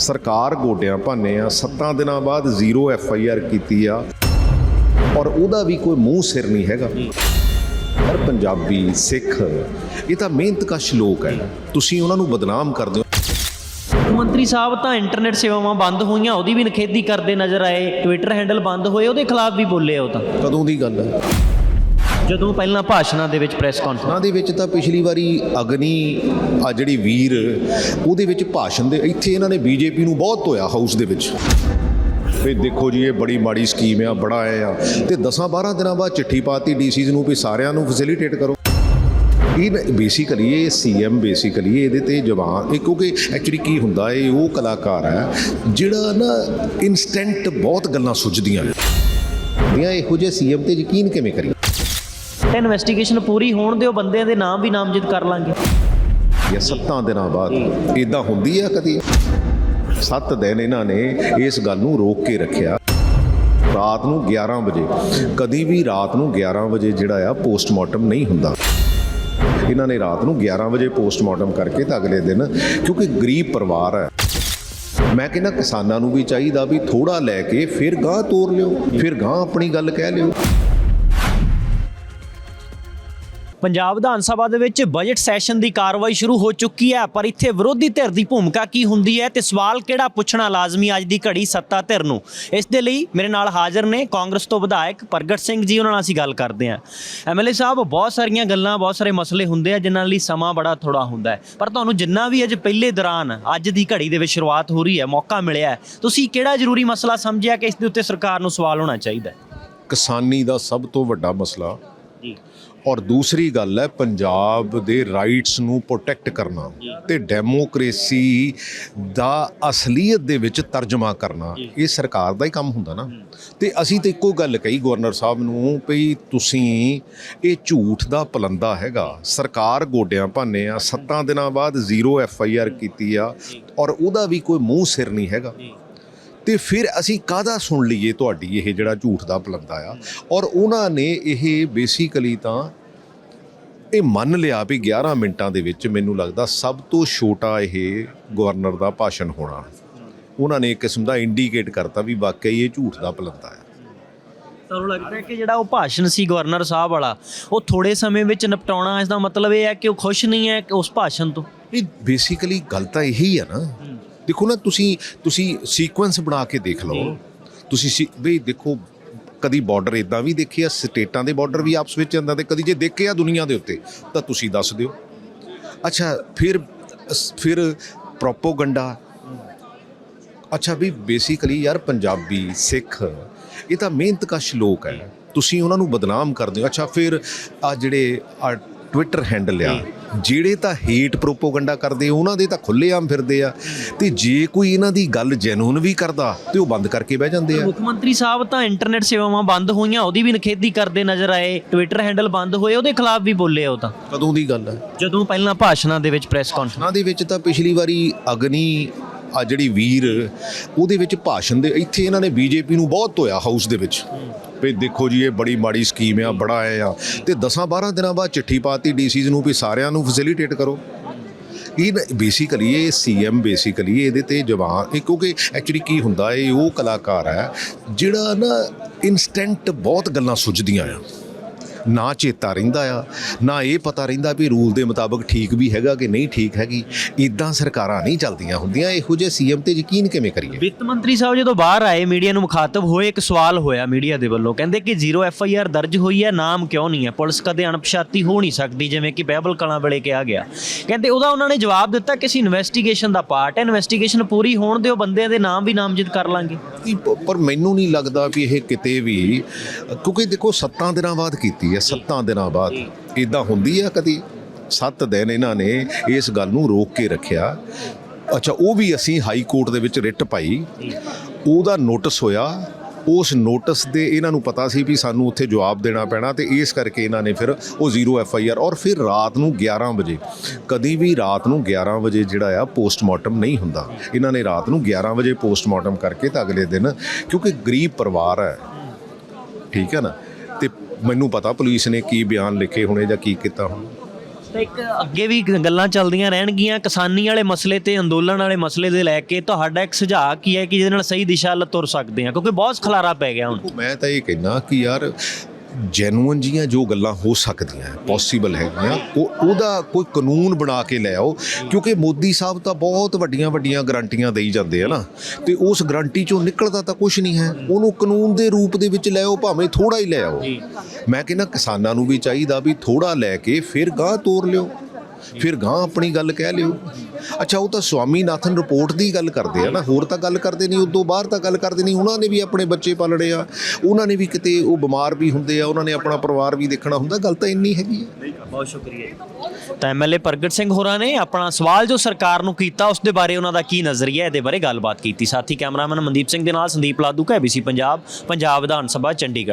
ਸਰਕਾਰ ਗੋਡਿਆਂ ਭਾਨੇ ਆ ਸੱਤਾਂ ਦਿਨਾਂ ਬਾਅਦ ਜ਼ੀਰੋ ਐਫ ਆਈ ਆਰ ਕੀਤੀ ਆ। ਔਰ ਉਹਦਾ ਵੀ ਕੋਈ ਮੂੰਹ ਸਿਰ ਨਹੀਂ ਹੈਗਾ। ਹਰ ਪੰਜਾਬੀ ਸਿੱਖ ਇਹ ਤਾਂ ਮਿਹਨਤਕਸ਼ ਲੋਕ ਹੈ। ਤੁਸੀਂ ਉਹਨਾਂ ਨੂੰ ਬਦਨਾਮ ਕਰਦੇ ਹੋ। ਮੰਤਰੀ ਸਾਹਿਬ ਤਾਂ ਇੰਟਰਨੈਟ ਸੇਵਾਵਾਂ ਬੰਦ ਹੋਈਆਂ ਉਹਦੀ ਵੀ ਨਿਖੇਧੀ ਕਰਦੇ ਨਜ਼ਰ ਆਏ। ਟਵਿੱਟਰ ਹੈਂਡਲ ਬੰਦ ਹੋਏ ਉਹਦੇ ਖਿਲਾਫ ਵੀ ਬੋਲੇ ਉਹ ਤਾਂ। ਕਦੋਂ ਦੀ ਗੱਲ ਹੈ? ਜਦੋਂ ਪਹਿਲਾਂ ਭਾਸ਼ਣਾਂ ਦੇ ਵਿੱਚ ਪ੍ਰੈਸ ਕਾਨਫਰੰਸ ਉਹਨਾਂ ਦੇ ਵਿੱਚ ਤਾਂ ਪਿਛਲੀ ਵਾਰੀ ਅਗਨੀ, ਆ ਜਿਹੜੀ ਵੀਰ, ਉਹਦੇ ਵਿੱਚ ਭਾਸ਼ਣ ਦੇ, ਇੱਥੇ ਇਹਨਾਂ ਨੇ ਬੀਜੇਪੀ ਨੂੰ ਬਹੁਤ ਧੋਇਆ ਹਾਊਸ ਦੇ ਵਿੱਚ। ਵੀ ਦੇਖੋ ਜੀ, ਇਹ ਬੜੀ ਮਾੜੀ ਸਕੀਮ ਆ, ਬੜਾ ਆਇਆ ਆ। ਤੇ 10 12 ਦਿਨਾਂ ਬਾਅਦ ਚਿੱਠੀ ਪਾਤੀ ਡੀਸੀਜ਼ ਨੂੰ ਵੀ ਸਾਰਿਆਂ ਨੂੰ ਫੈਸਿਲਿਟੇਟ ਕਰੋ। ਇਹ ਬੇਸਿਕਲੀ ਇਹ ਸੀਐਮ ਬੇਸਿਕਲੀ ਇਹਦੇ ਤੇ ਜਵਾਨ, ਇਹ ਕਿਉਂਕਿ ਐਕਚੁਅਲੀ ਕੀ ਹੁੰਦਾ, ਇਹ ਉਹ ਕਲਾਕਾਰ ਹੈ ਜਿਹੜਾ ਨਾ ਇਨਸਟੈਂਟ ਬਹੁਤ ਗੱਲਾਂ ਸੁਝਦੀਆਂ ਨੇ। ਇਹੋ ਜਿਹੇ ਸੀਐਮ ਤੇ ਯਕੀਨ ਕਿਵੇਂ ਕਰੀਏ? ਤੇ ਇਨਵੈਸਟੀਗੇਸ਼ਨ ਪੂਰੀ ਹੋਣ ਦਿਓ, ਬੰਦਿਆਂ ਦੇ ਨਾਮ ਵੀ ਨਾਮਜ਼ਦ ਕਰ ਲਾਂਗੇ। ਜਾਂ ਸੱਤਾਂ ਦਿਨਾਂ ਬਾਅਦ ਇਦਾਂ ਹੁੰਦੀ ਆ ਕਦੀ? ਸੱਤ ਦਿਨ ਇਹਨਾਂ ਨੇ ਇਸ ਗੱਲ ਨੂੰ ਰੋਕ ਕੇ ਰੱਖਿਆ। ਰਾਤ ਨੂੰ 11 ਵਜੇ, ਕਦੀ ਵੀ ਰਾਤ ਨੂੰ 11 ਵਜੇ ਜਿਹੜਾ ਆ ਪੋਸਟਮਾਰਟਮ ਨਹੀਂ ਹੁੰਦਾ। ਇਹਨਾਂ ਨੇ ਰਾਤ ਨੂੰ 11 ਵਜੇ ਪੋਸਟਮਾਰਟਮ ਕਰਕੇ ਤਾਂ ਅਗਲੇ ਦਿਨ, ਕਿਉਂਕਿ ਗਰੀਬ ਪਰਿਵਾਰ ਹੈ, ਮੈਂ ਕਹਿੰਦਾ ਕਿਸਾਨਾਂ ਨੂੰ ਵੀ ਚਾਹੀਦਾ ਵੀ ਥੋੜਾ ਲੈ ਕੇ ਫਿਰ ਗਾਂ ਤੋਰ ਲਿਓ, ਫਿਰ ਗਾਂ ਆਪਣੀ ਗੱਲ ਕਹਿ ਲਿਓ। ਪੰਜਾਬ ਵਿਧਾਨ ਸਭਾ ਦੇ ਵਿੱਚ ਬਜਟ ਸੈਸ਼ਨ ਦੀ ਕਾਰਵਾਈ ਸ਼ੁਰੂ ਹੋ ਚੁੱਕੀ ਹੈ ਪਰ ਇੱਥੇ ਵਿਰੋਧੀ ਧਿਰ ਦੀ ਭੂਮਿਕਾ ਕੀ ਹੁੰਦੀ ਹੈ ਤੇ ਸਵਾਲ ਕਿਹੜਾ ਪੁੱਛਣਾ ਲਾਜ਼ਮੀ ਅੱਜ ਦੀ ਘੜੀ ਸੱਤਾ ਧਿਰ ਨੂੰ? ਇਸ ਦੇ ਲਈ ਮੇਰੇ ਨਾਲ ਹਾਜ਼ਰ ਨੇ ਕਾਂਗਰਸ ਤੋਂ ਵਿਧਾਇਕ ਪ੍ਰਗਟ ਸਿੰਘ ਜੀ ਉਹਨਾਂ ਨਾਲ ਅਸੀਂ ਗੱਲ ਕਰਦੇ ਹਾਂ। ਐਮਐਲਏ ਸਾਹਿਬ ਬਹੁਤ ਸਾਰੀਆਂ ਗੱਲਾਂ ਬਹੁਤ ਸਾਰੇ ਮਸਲੇ ਹੁੰਦੇ ਆ ਜਿਨ੍ਹਾਂ ਲਈ ਸਮਾਂ ਬੜਾ ਥੋੜਾ ਹੁੰਦਾ ਹੈ। ਪਰ ਤੁਹਾਨੂੰ ਜਿੰਨਾ ਵੀ ਅੱਜ ਪਹਿਲੇ ਦੌਰਾਨ ਅੱਜ ਦੀ ਘੜੀ ਦੇ ਵਿੱਚ ਸ਼ੁਰੂਆਤ ਹੋ ਰਹੀ ਹੈ ਮੌਕਾ ਮਿਲਿਆ ਤੁਸੀਂ ਕਿਹੜਾ ਜ਼ਰੂਰੀ ਮਸਲਾ ਸਮਝਿਆ ਕਿ ਇਸ ਦੇ ਉੱਤੇ ਸਰਕਾਰ ਨੂੰ ਸਵਾਲ ਹੋਣਾ ਚਾਹੀਦਾ ਹੈ? ਕਿਸਾਨੀ ਦਾ ਸਭ ਤੋਂ ਵੱਡਾ ਮਸਲਾ ਜੀ। ਔਰ ਦੂਸਰੀ ਗੱਲ ਹੈ, ਪੰਜਾਬ ਦੇ ਰਾਈਟਸ ਨੂੰ ਪ੍ਰੋਟੈਕਟ ਕਰਨਾ ਤੇ ਡੈਮੋਕ੍ਰੇਸੀ ਦਾ ਅਸਲੀਅਤ ਦੇ ਵਿੱਚ ਤਰਜਮਾ ਕਰਨਾ, ਇਹ ਸਰਕਾਰ ਦਾ ਹੀ ਕੰਮ ਹੁੰਦਾ ਨਾ। ਤੇ ਅਸੀਂ ਤੇ ਇੱਕੋ ਗੱਲ ਕਹੀ ਗਵਰਨਰ ਸਾਹਿਬ ਨੂੰ ਵੀ ਤੁਸੀਂ ਇਹ ਝੂਠ ਦਾ ਪਲੰਦਾ ਹੈਗਾ। ਸਰਕਾਰ ਗੋਡਿਆਂ ਭਾਨੇ ਆ, ਸੱਤਾਂ ਦਿਨਾਂ ਬਾਅਦ ਜ਼ੀਰੋ ਐਫ ਆਈ ਆਰ ਕੀਤੀ ਆ, ਔਰ ਉਹਦਾ ਵੀ ਕੋਈ ਮੂੰਹ ਸਿਰ ਨਹੀਂ ਹੈਗਾ। ਤੇ ਫਿਰ ਅਸੀਂ ਕਾਹਦਾ ਸੁਣ ਲਈਏ ਤੁਹਾਡੀ ਇਹ ਜਿਹੜਾ ਝੂਠ ਦਾ ਪਲੰਦਾ ਆ? ਔਰ ਉਹਨਾਂ ਨੇ ਇਹ ਬੇਸਿਕਲੀ ਤਾਂ ਇਹ ਮੰਨ ਲਿਆ ਵੀ 11 ਮਿੰਟਾਂ ਦੇ ਵਿੱਚ ਮੈਨੂੰ ਲੱਗਦਾ ਸਭ ਤੋਂ ਛੋਟਾ ਇਹ ਗਵਰਨਰ ਦਾ ਭਾਸ਼ਣ ਹੋਣਾ। ਉਹਨਾਂ ਨੇ ਇੱਕ ਕਿਸਮ ਦਾ ਇੰਡੀਕੇਟ ਕਰਤਾ ਵੀ ਵਾਕਈ ਇਹ ਝੂਠ ਦਾ ਪਲੰਦਾ ਆ। ਤੁਹਾਨੂੰ ਲੱਗਦਾ ਹੈ ਕਿ ਜਿਹੜਾ ਉਹ ਭਾਸ਼ਣ ਸੀ ਗਵਰਨਰ ਸਾਹਿਬ ਵਾਲਾ ਉਹ ਥੋੜੇ ਸਮੇਂ ਵਿੱਚ ਨਿਪਟਾਉਣਾ ਇਸ ਦਾ ਮਤਲਬ ਇਹ ਹੈ ਕਿ ਉਹ ਖੁਸ਼ ਨਹੀਂ ਹੈ ਉਸ ਭਾਸ਼ਣ ਤੋਂ। ਇਹ ਬੇਸਿਕਲੀ ਗੱਲ ਤਾਂ ਇਹੀ ਆ ਨਾ। ਦੇਖੋ ਨਾ ਤੁਸੀਂ ਤੁਸੀਂ ਸੀਕੁਐਂਸ ਬਣਾ ਕੇ ਦੇਖ ਲਓ। ਤੁਸੀਂ ਵੀ ਦੇਖੋ ਕਦੀ ਬਾਰਡਰ ਇਦਾਂ ਵੀ ਦੇਖੇ ਆ ਸਟੇਟਾਂ ਦੇ ਬਾਰਡਰ ਵੀ ਆਪਸ ਵਿੱਚ ਜਾਂਦਾ ਤੇ ਕਦੀ ਜੇ ਦੇਖੇ ਆ ਦੁਨੀਆ ਦੇ ਉੱਤੇ ਤਾਂ ਤੁਸੀਂ ਦੱਸ ਦਿਓ। ਅੱਛਾ ਫਿਰ ਫਿਰ ਪ੍ਰੋਪੋਗੰਡਾ ਅੱਛਾ ਵੀ ਬੇਸਿਕਲੀ ਯਾਰ ਪੰਜਾਬੀ ਸਿੱਖ ਇਹ ਤਾਂ ਮਿਹਨਤਕਸ਼ ਲੋਕ ਹੈ। ਤੁਸੀਂ ਉਹਨਾਂ ਨੂੰ ਬਦਨਾਮ ਕਰਦੇ ਹੋ। ਅੱਛਾ ਫਿਰ ਆ ਜਿਹੜੇ ਆ ਟਵਿੱਟਰ ਹੈਂਡਲ ਆ ਜਿਹੜੇ ਤਾਂ ਹੇਟ ਪ੍ਰੋਪੋਗੰਡਾ ਕਰਦੇ ਉਹਨਾਂ ਦੇ ਤਾਂ ਖੁੱਲੇਆਮ ਫਿਰਦੇ ਆ। ਤੇ ਜੇ ਕੋਈ ਇਹਨਾਂ ਦੀ ਗੱਲ ਜੈਨੂਨ ਵੀ ਕਰਦਾ ਤੇ ਉਹ ਬੰਦ ਕਰਕੇ ਬਹਿ ਜਾਂਦੇ ਆ। ਮੁੱਖ ਮੰਤਰੀ ਸਾਹਿਬ ਤਾਂ ਇੰਟਰਨੈਟ ਸੇਵਾਵਾਂ ਬੰਦ ਹੋਈਆਂ ਉਹਦੀ ਵੀ ਨਿਖੇਧੀ ਕਰਦੇ ਨਜ਼ਰ ਆਏ ਟਵਿੱਟਰ ਹੈਂਡਲ ਬੰਦ ਹੋਏ ਉਹਦੇ ਖਿਲਾਫ ਵੀ ਬੋਲੇ ਉਹ ਤਾਂ। ਕਦੋਂ ਦੀ ਗੱਲ ਹੈ ਜਦੋਂ ਪਹਿਲਾਂ ਭਾਸ਼ਣਾਂ ਦੇ ਵਿੱਚ ਪ੍ਰੈਸ ਕਾਨਫਰੰਸ ਉਹਨਾਂ ਦੇ ਵਿੱਚ ਤਾਂ ਪਿਛਲੀ ਵਾਰੀ ਅਗਨੀ ਆ ਜਿਹੜੀ ਵੀਰ ਉਹਦੇ ਵਿੱਚ ਭਾਸ਼ਣ ਦੇ ਇੱਥੇ ਇਹਨਾਂ ਨੇ ਬੀਜੇਪੀ ਨੂੰ ਬਹੁਤ ਧੋਇਆ ਹਾਊਸ ਦੇ ਵਿੱਚ। ਵੀ ਦੇਖੋ ਜੀ, ਇਹ ਬੜੀ ਮਾੜੀ ਸਕੀਮ ਆ, ਬੜਾ ਆਇਆ ਆ। ਤੇ 10 12 ਦਿਨਾਂ ਬਾਅਦ ਚਿੱਠੀ ਪਾਤੀ ਡੀਸੀਜ਼ ਨੂੰ ਵੀ ਸਾਰਿਆਂ ਨੂੰ ਫੈਸਿਲਿਟੇਟ ਕਰੋ। ਇਹ ਬੇਸਿਕਲੀ ਇਹ ਸੀਐਮ ਬੇਸਿਕਲੀ ਇਹਦੇ ਤੇ ਜਵਾਨ ਕਿਉਂਕਿ ਐਕਚੁਅਲੀ ਕੀ ਹੁੰਦਾ, ਇਹ ਉਹ ਕਲਾਕਾਰ ਹੈ, ਜਿਹੜਾ ਨਾ ਇਨਸਟੈਂਟ ਬਹੁਤ ਗੱਲਾਂ ਸੁਝਦੀਆਂ ਆ। ਨਾ ਚੇਤਾ ਰਹਿੰਦਾ ਆ ਨਾ ਇਹ ਪਤਾ ਰਹਿੰਦਾ ਵੀ ਰੂਲ ਦੇ ਮੁਤਾਬਕ ਠੀਕ ਵੀ ਹੈਗਾ ਕਿ ਨਹੀਂ ਠੀਕ ਹੈਗੀ। ਇਦਾਂ ਸਰਕਾਰਾਂ ਨਹੀਂ ਚੱਲਦੀਆਂ ਹੁੰਦੀਆਂ ਇਹੋ ਜਿਹੇ ਸੀਐਮ ਤੇ ਯਕੀਨ ਕਿਵੇਂ ਕਰੀਏ? ਵਿੱਤ ਮੰਤਰੀ ਸਾਹਿਬ ਜਦੋਂ ਬਾਹਰ ਆਏ ਮੀਡੀਆ ਨੂੰ ਮੁਖਾਤਬ ਹੋਏ ਇੱਕ ਸਵਾਲ ਹੋਇਆ ਮੀਡੀਆ ਦੇ ਵੱਲੋਂ ਕਹਿੰਦੇ ਕਿ ਜ਼ੀਰੋ ਐਫ ਆਈ ਆਰ ਦਰਜ ਹੋਈ ਹੈ ਨਾਮ ਕਿਉਂ ਨਹੀਂ ਹੈ? ਪੁਲਿਸ ਕਦੇ ਅਣਪਛਾਤੀ ਹੋ ਨਹੀਂ ਸਕਦੀ ਜਿਵੇਂ ਕਿ ਬਹਿਬਲ ਕਲਾਂ ਵੇਲੇ ਕਿਹਾ ਗਿਆ। ਕਹਿੰਦੇ ਉਹਦਾ ਉਹਨਾਂ ਨੇ ਜਵਾਬ ਦਿੱਤਾ ਕਿ ਅਸੀਂ ਇਨਵੈਸਟੀਗੇਸ਼ਨ ਦਾ ਪਾਰਟ ਹੈ ਇਨਵੈਸਟੀਗੇਸ਼ਨ ਪੂਰੀ ਹੋਣ ਦਿਓ ਬੰਦਿਆਂ ਦੇ ਨਾਮ ਵੀ ਨਾਮਜ਼ਦ ਕਰ ਲਾਂਗੇ। ਪਰ ਮੈਨੂੰ ਨਹੀਂ ਲੱਗਦਾ ਵੀ ਇਹ ਕਿਤੇ ਵੀ ਕਿਉਂਕਿ ਦੇਖੋ ਸੱਤਾਂ ਦਿਨਾਂ ਬਾਅਦ ਕੀਤੀ ਹੈ ਸੱਤਾਂ ਦਿਨਾਂ ਬਾਅਦ। ਇਦਾਂ ਹੁੰਦੀ ਆ ਕਦੀ? ਸੱਤ ਦਿਨ ਇਹਨਾਂ ਨੇ ਇਸ ਗੱਲ ਨੂੰ ਰੋਕ ਕੇ ਰੱਖਿਆ। ਅੱਛਾ ਉਹ ਵੀ ਅਸੀਂ ਹਾਈ ਕੋਰਟ ਦੇ ਵਿੱਚ ਰਿਟ ਪਾਈ। ਉਹਦਾ ਨੋਟਿਸ ਹੋਇਆ। ਉਸ ਨੋਟਿਸ ਦੇ ਇਹਨਾਂ ਨੂੰ ਪਤਾ ਸੀ ਵੀ ਸਾਨੂੰ ਉੱਥੇ ਜਵਾਬ ਦੇਣਾ ਪੈਣਾ ਤੇ ਇਸ ਕਰਕੇ ਇਹਨਾਂ ਨੇ ਫਿਰ ਉਹ ਜ਼ੀਰੋ ਐਫ ਆਈ ਆਰ ਔਰ ਫਿਰ ਰਾਤ ਨੂੰ 11 ਵਜੇ ਕਦੀ ਵੀ ਰਾਤ ਨੂੰ 11 ਵਜੇ ਜਿਹੜਾ ਆ ਪੋਸਟਮਾਰਟਮ ਨਹੀਂ ਹੁੰਦਾ। ਇਹਨਾਂ ਨੇ ਰਾਤ ਨੂੰ 11 ਵਜੇ ਪੋਸਟਮਾਰਟਮ ਕਰਕੇ ਤਾਂ ਅਗਲੇ ਦਿਨ ਕਿਉਂਕਿ ਗਰੀਬ ਪਰਿਵਾਰ ਹੈ ਠੀਕ ਹੈ ਨਾ ਮੈਨੂੰ ਪਤਾ ਪੁਲਿਸ ਨੇ ਕੀ ਬਿਆਨ ਲਿਖੇ ਹੋਣੇ ਜਾਂ ਕੀ ਕੀਤਾ ਹੋਣਾ। ਤਾਂ ਇੱਕ ਅੱਗੇ ਵੀ ਗੱਲਾਂ ਚੱਲਦੀਆਂ ਰਹਿਣਗੀਆਂ ਕਿਸਾਨੀ ਵਾਲੇ ਮਸਲੇ ਤੇ ਅੰਦੋਲਨ ਵਾਲੇ ਮਸਲੇ ਦੇ ਲੈ ਕੇ ਤੁਹਾਡਾ ਇੱਕ ਸੁਝਾਅ ਕੀ ਹੈ ਕਿ ਜਿਹਦੇ ਨਾਲ ਸਹੀ ਦਿਸ਼ਾ ਵੱਲ ਤੁਰ ਸਕਦੇ ਹਾਂ? ਕਿਉਂਕਿ ਬਹੁਤ ਖਲਾਰਾ ਪੈ ਗਿਆ ਹੁਣ। ਮੈਂ ਤਾਂ ਇਹ ਕਹਿਣਾ ਕਿ ਯਾਰ ਜੈਨੂਅਨ ਜੀਆਂ ਜੋ ਗੱਲਾਂ ਹੋ ਸਕਦੀਆਂ ਪੋਸੀਬਲ ਹੈਗੀਆਂ ਉਹ ਉਹਦਾ ਕੋਈ ਕਾਨੂੰਨ ਬਣਾ ਕੇ ਲੈ ਆਓ ਕਿਉਂਕਿ ਮੋਦੀ ਸਾਹਿਬ ਤਾਂ ਬਹੁਤ ਵੱਡੀਆਂ ਵੱਡੀਆਂ ਗਰੰਟੀਆਂ ਦੇਈ ਜਾਂਦੇ ਆ ਨਾ ਤੇ ਉਸ ਗਰੰਟੀ ਚੋਂ ਨਿਕਲਦਾ ਤਾਂ ਕੁਝ ਨਹੀਂ ਹੈ ਉਹਨੂੰ ਕਾਨੂੰਨ ਦੇ ਰੂਪ ਦੇ ਵਿੱਚ ਲੈ ਆਓ ਭਾਵੇਂ ਥੋੜਾ ਹੀ ਲੈ ਆਓ। ਮੈਂ ਕਹਿੰਦਾ ਕਿਸਾਨਾਂ ਨੂੰ ਵੀ ਚਾਹੀਦਾ ਵੀ ਥੋੜਾ ਲੈ ਕੇ ਫਿਰ ਗਾਂ ਤੋਰ ਲਿਓ ਫਿਰ ਗਾਂ ਆਪਣੀ ਗੱਲ ਕਹਿ ਲਿਓ। ਅੱਛਾ, ਉਹ ਤਾਂ ਸਵਾਮੀਨਾਥਨ ਰਿਪੋਰਟ ਦੀ ਗੱਲ ਕਰਦੇ ਆ ਨਾ। ਹੋਰ ਤਾਂ ਗੱਲ ਕਰਦੇ ਨਹੀਂ, ਉਦੋਂ ਬਾਹਰ ਤਾਂ ਗੱਲ ਕਰਦੇ ਨਹੀਂ। ਉਹਨਾਂ ਨੇ ਵੀ ਆਪਣੇ ਬੱਚੇ ਪਾਲਣੇ ਆ। ਉਹਨਾਂ ਨੇ ਵੀ ਕਿਤੇ ਉਹ ਬਿਮਾਰ ਵੀ ਹੁੰਦੇ ਆ। ਉਹਨਾਂ ਨੇ ਆਪਣਾ ਪਰਿਵਾਰ ਵੀ ਦੇਖਣਾ ਹੁੰਦਾ। ਗੱਲ ਤਾਂ ਇੰਨੀ ਹੈਗੀ ਹੈ ਬਹੁਤ ਸ਼ੁਕਰੀਆ ਤਾਂ ਐਮਐਲਏ ਪ੍ਰਗਟ ਸਿੰਘ ਹੋਰਾਂ ਨੇ ਆਪਣਾ ਸਵਾਲ ਜੋ ਸਰਕਾਰ ਨੂੰ ਕੀਤਾ, ਉਸ ਦੇ ਬਾਰੇ ਉਹਨਾਂ ਦਾ ਕੀ ਨਜ਼ਰੀਆ, ਇਹਦੇ ਬਾਰੇ ਗੱਲਬਾਤ ਕੀਤੀ। ਸਾਥੀ ਕੈਮਰਾਮੈਨ ਮਨਦੀਪ ਸਿੰਘ ਦੇ ਨਾਲ ਸੰਦੀਪ ਲਾਦੂ ਕਾ ABC ਪੰਜਾਬ ਪੰਜਾਬ ਵਿਧਾਨ ਸਭਾ, ਚੰਡੀਗੜ੍ਹ।